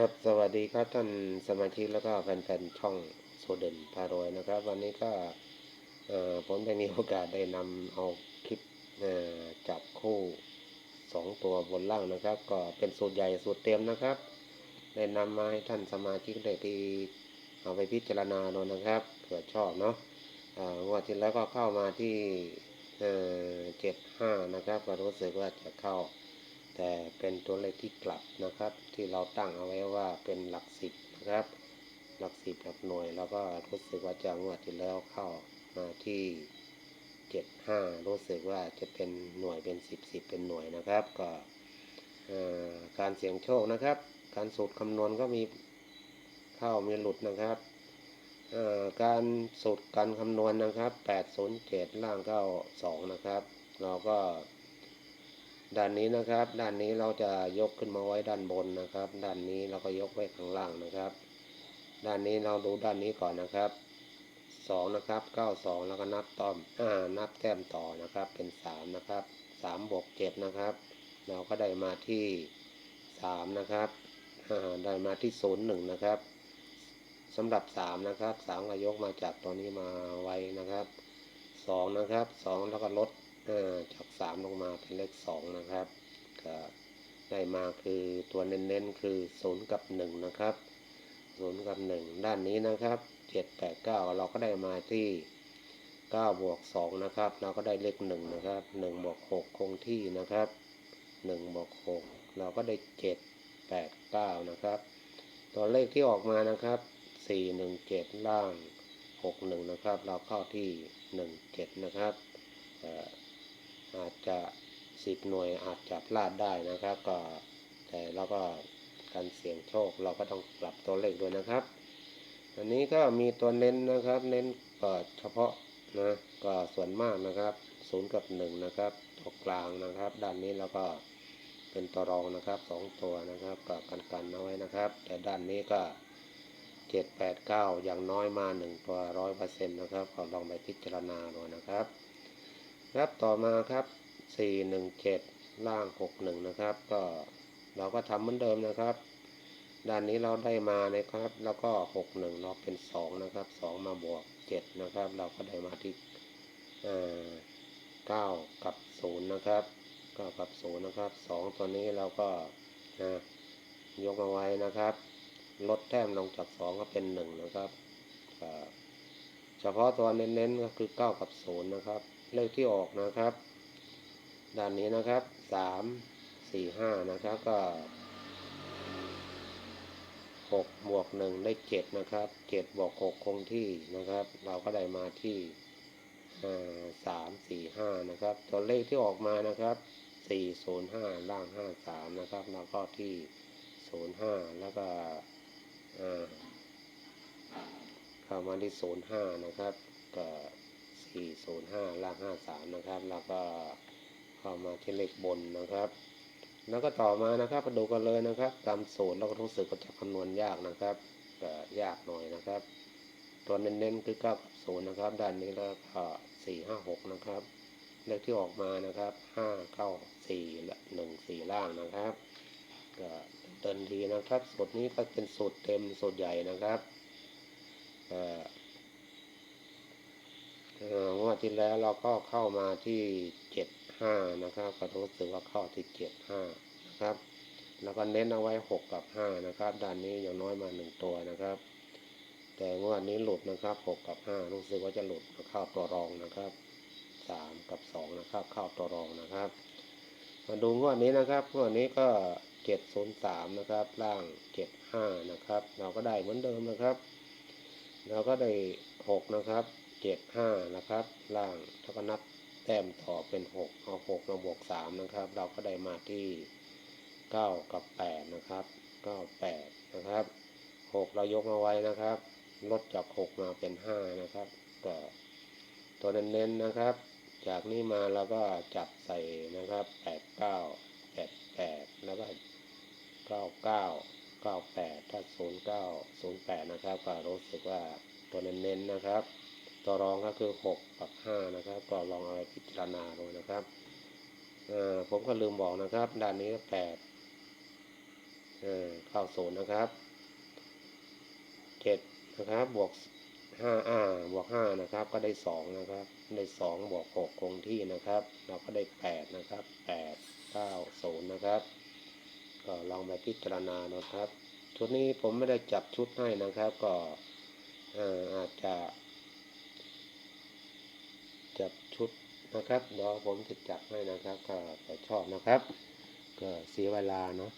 ครับสวัสดีครับท่านสมาชิกแล้วก็แฟนๆช่องโซเดนพารวยนะครับ วันนี้ก็ผมได้มีโอกาสได้นำเอาคลิปจับคู่สองตัวบนล่างนะครับ ก็เป็นสูตรใหญ่สูตรเต็มนะครับ ได้นำมาให้ท่านสมาชิกได้ที่เอาไปพิจารณาดูนะครับเผื่อชอบเนาะอ่างวดที่แล้วก็เข้ามาที่เจ็ดห้านะครับ ก็รู้สึกว่าจะเข้า แต่เป็นตัวเลขที่กลับนะครับ ที่เราตั้งเอาไว้ว่าเป็นหลักสิบนะครับ หลักสิบหลักหน่วย แล้วก็รู้สึกว่าจะงวดที่แล้วเข้ามาที่เจ็ดห้ารู้สึกว่าจะเป็นหน่วยเป็นสิบสิบเป็นหน่วยนะครับ ก็การเสี่ยงโชคนะครับ การสูตรคำนวณก็มีเข้ามีหลุดนะครับการสูตรการคำนวณนะครับแปดศูนย์เจ็ดล่างเก้าสองนะครับ เราก็ ด้านนี้นะครับ ด้านนี้เราจะยกขึ้นมาไว้ด้านบนนะครับ ด้านนี้เราก็ยกไว้ข้างล่างนะครับ ด้านนี้เราดูด้านนี้ก่อนนะครับสองนะครับเก้าสองแล้วก็นับต้อมอ่านับแต้มต่อนะครับ เป็นสามนะครับสามบวกเจ็ดนะครับ เราก็ได้มาที่สามนะครับอ่าได้มาที่ศูนย์หนึ่งนะครับสำหรับสามนะครับสามก็ยกมาจากตัวนี้มาไว้นะครับสองนะครับสองแล้วก็ลด เอ่อจากสามลงมาเป็นเลขสองนะครับก็ได้มาคือตัวเน้นๆคือศูนย์กับหนึ่งนะครับศูนย์กับหนึ่งด้านนี้นะครับเจ็ดแปดเก้าเราก็ได้มาที่เก้าบวกสองนะครับ เราก็ได้เลขหนึ่งนะครับหนึ่งบวกหกคงที่นะครับหนึ่งบวกหกเราก็ได้เจ็ดแปดเก้านะครับ ตัวเลขที่ออกมานะครับสี่หนึ่งเจ็ดล่างหกหนึ่งนะครับ เราเข้าที่หนึ่งเจ็ดนะครับ อาจจะสิบหน่วยอาจจะพลาดได้นะครับ ก็แต่เราก็การเสี่ยงโชคเราก็ต้องปรับตัวเลขด้วยนะครับ อันนี้ก็มีตัวเน้นนะครับ เน้นก็เฉพาะนะก็ส่วนมากนะครับศูนย์กับหนึ่งนะครับตัวกลางนะครับ ด้านนี้เราก็เป็นตัวรองนะครับสองตัวนะครับก็กันกันเอาไว้นะครับ แต่ด้านนี้ก็เจ็ดแปดเก้าอย่างน้อยมาหนึ่งตัวร้อยเปอร์เซ็นต์นะครับก็ลองไปพิจารณาดูนะครับ ครับต่อมาครับ 417 ล่าง 61 นะครับ ก็เราก็ทำเหมือนเดิมนะครับ ด้านนี้เราได้มานะครับ แล้วก็ 61เราเป็น 2 นะครับ 2 มาบวก 7 นะครับ เราก็ได้มาที่เอ่อ9กับ 0 นะครับ9กับ 0 นะครับ 2 ตัวนี้เราก็นะยกเอาไว้นะครับ ลดแต้มลงจาก 2 ก็เป็น 1 นะครับ พาะตัวเน้นๆก็คือ 9 กับ 0 นะครับ เลขที่ออกนะครับ ด้านนี้นะครับสามสี่ห้านะครับก็หกบวกหนึ่งได้เจ็ดนะครับเจ็ดบวกหกคงที่นะครับ เราก็ได้มาที่สามสี่ห้านะครับ ตัวเลขที่ออกมานะครับสี่ศูนย์ห้าล่างห้าสามนะครับ แล้วก็ที่ศูนย์ห้าแล้วก็อ่า เข้ามาที่ศูนห้านะครับก็405ล่าง53นะครับ แล้วก็เข้ามาที่เลขบนนะครับแล้วก็ต่อมานะครับมาดูกันเลยนะครับ ตามสูตรเราก็รู้สึกว่าจะคำนวณยากนะครับก็ยากหน่อยนะครับ ตัวเน้นๆคือกับ0นะครับด้านนี้แล้วก็4 5 6นะครับเลขที่ออกมานะครับ5 9 4และ1 4ล่างนะครับก็เดินดีนะครับสูตรนี้ก็เป็นสูตรเต็มสูตรใหญ่นะครับ งวดที่แล้วเราก็เข้ามาที่เจ็ดห้านะครับ ก็รู้สึกว่าเข้าที่เจ็ดห้านะครับ แล้วก็เน้นเอาไว้หกกับห้านะครับด้านนี้อย่างน้อยมาหนึ่งตัวนะครับ แต่งวดนี้หลุดนะครับหกกับห้ารู้สึกว่าจะหลุดเข้าตัวรองนะครับสามกับสองนะครับ เข้าตัวรองนะครับ มาดูงวดนี้นะครับงวดนี้ก็เจ็ดศูนย์สามนะครับ ล่างเจ็ดห้านะครับ เราก็ได้เหมือนเดิมนะครับ เราก็ได้หกนะครับเจ็ดห้านะครับ ล่างถ้าก็นับแต้มต่อเป็นหกเอาหกมาบวกสามนะครับ เราก็ได้มาที่เก้ากับแปดนะครับเก้าแปดนะครับหกเรายกมาไว้นะครับ ลดจากหกมาเป็นห้านะครับก็ตัวเน้นๆนะครับ จากนี้มาเราก็จับใส่นะครับแปดเก้าแปดแปดแล้วก็เก้าเก้าแปดถ้าศูนย์เก้าศูนย์แปดนะครับ ก็รู้สึกว่าตัวเน้นๆนะครับ ตัวรองก็คือหกกับห้านะครับ ก็ลองเอาไปพิจารณาดูนะครับผมก็ลืมบอกนะครับ ด้านนี้แปดเออเข้าศูนย์นะครับเจ็ดนะครับ บวกห้าอ่าบวกห้านะครับ ก็ได้สองนะครับ ได้สองบวกหกคงที่นะครับ เราก็ได้แปดนะครับแปดเก้าศูนย์นะครับ ก็ลองไปพิจารณานะครับ ชุดนี้ผมไม่ได้จับชุดให้นะครับ ก็อาจจะ จับชุดนะครับเดี๋ยวผมจะจับให้นะครับก็แต่ชอบนะครับ ก็เสียเวลาเนาะ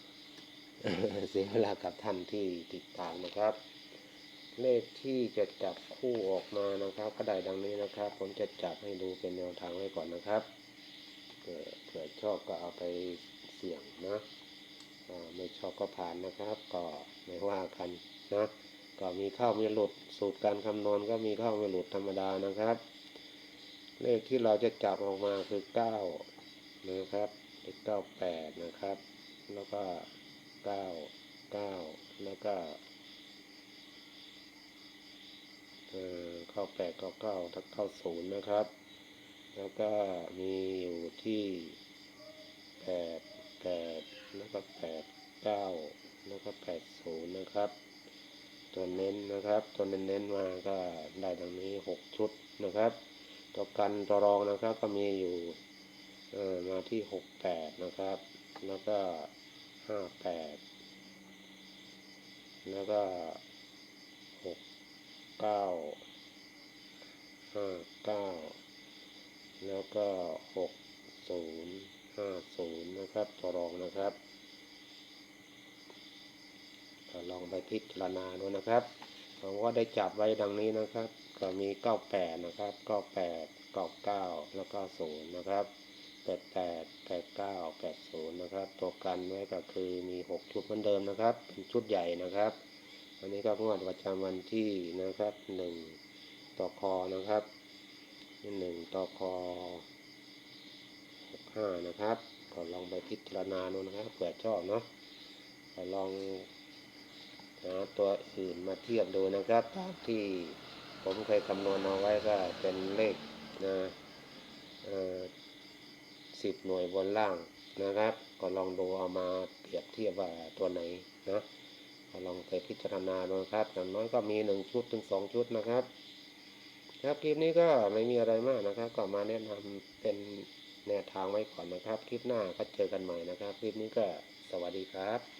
เสียเวลากับท่านที่ติดตามนะครับ เลขที่จะจับคู่ออกมานะครับก็ได้ดังนี้นะครับ ผมจะจับให้ดูเป็นแนวทางไว้ก่อนนะครับเผื่อชอบก็เอาไปเสี่ยงนะ ไม่ชอบก็ผ่านนะครับ ก็ไม่ว่ากันนะก็มีเข้ามีหลุดสูตรการคำนวณก็มีเข้ามีหลุดธรรมดานะครับ เลขที่เราจะจับออกมาคือเก้านะครับเลขเก้าแปดนะครับ แล้วก็เก้าเก้าแล้วก็เออเข้าแปดเก้าเก้าถ้าเข้าศูนย์นะครับ แล้วก็มีอยู่ที่แปดแปด แล้วก็แปดเก้าแล้วก็แปดศูนย์นะครับ ตัวเน้นนะครับ ตัวเน้นๆมาก็ได้ดังนี้หกชุดนะครับ ตัวกันตัวรองนะครับก็มีอยู่เออมาที่หกแปดนะครับ แล้วก็ห้าแปดแล้วก็หกเก้าห้าเก้าแล้วก็หกศูนย์ ห้าศูนย์นะครับตัวรองนะครับก็ลองไปพิจารณาดูนะครับผมก็ได้จับไว้ดังนี้นะครับ ก็มี 98 นะครับ 98 99 แล้วก็0นะครับ 88 89 80 นะครับ ตัวกันไว้ก็คือมี 6 ชุดเหมือนเดิมนะครับ เป็นชุดใหญ่นะครับ อันนี้ก็งวดประจำวันที่นะครับ 1ต่อคอนะครับ 1ต่อคอ 65นะครับก็ลองไปพิจารณาดูนะครับเผื่อชอบเนาะก็ลองหาตัวอื่นมาเทียบดูนะครับตามที่ผมเคยคำนวณเอาไว้ก็เป็นเลขนะสิบหน่วยบนล่างนะครับ ก็ลองดูเอามาเปรียบเทียบว่าตัวไหนนะก็ลองไปพิจารณาดูนะครับอย่างน้อยก็มีหนึ่งชุดถึงสองชุดนะครับ ครับคลิปนี้ก็ไม่มีอะไรมากนะครับ ก็มาแนะนำเป็น แนวทางไว้ก่อนนะครับ คลิปหน้าก็เจอกันใหม่นะครับ คลิปนี้ก็สวัสดีครับ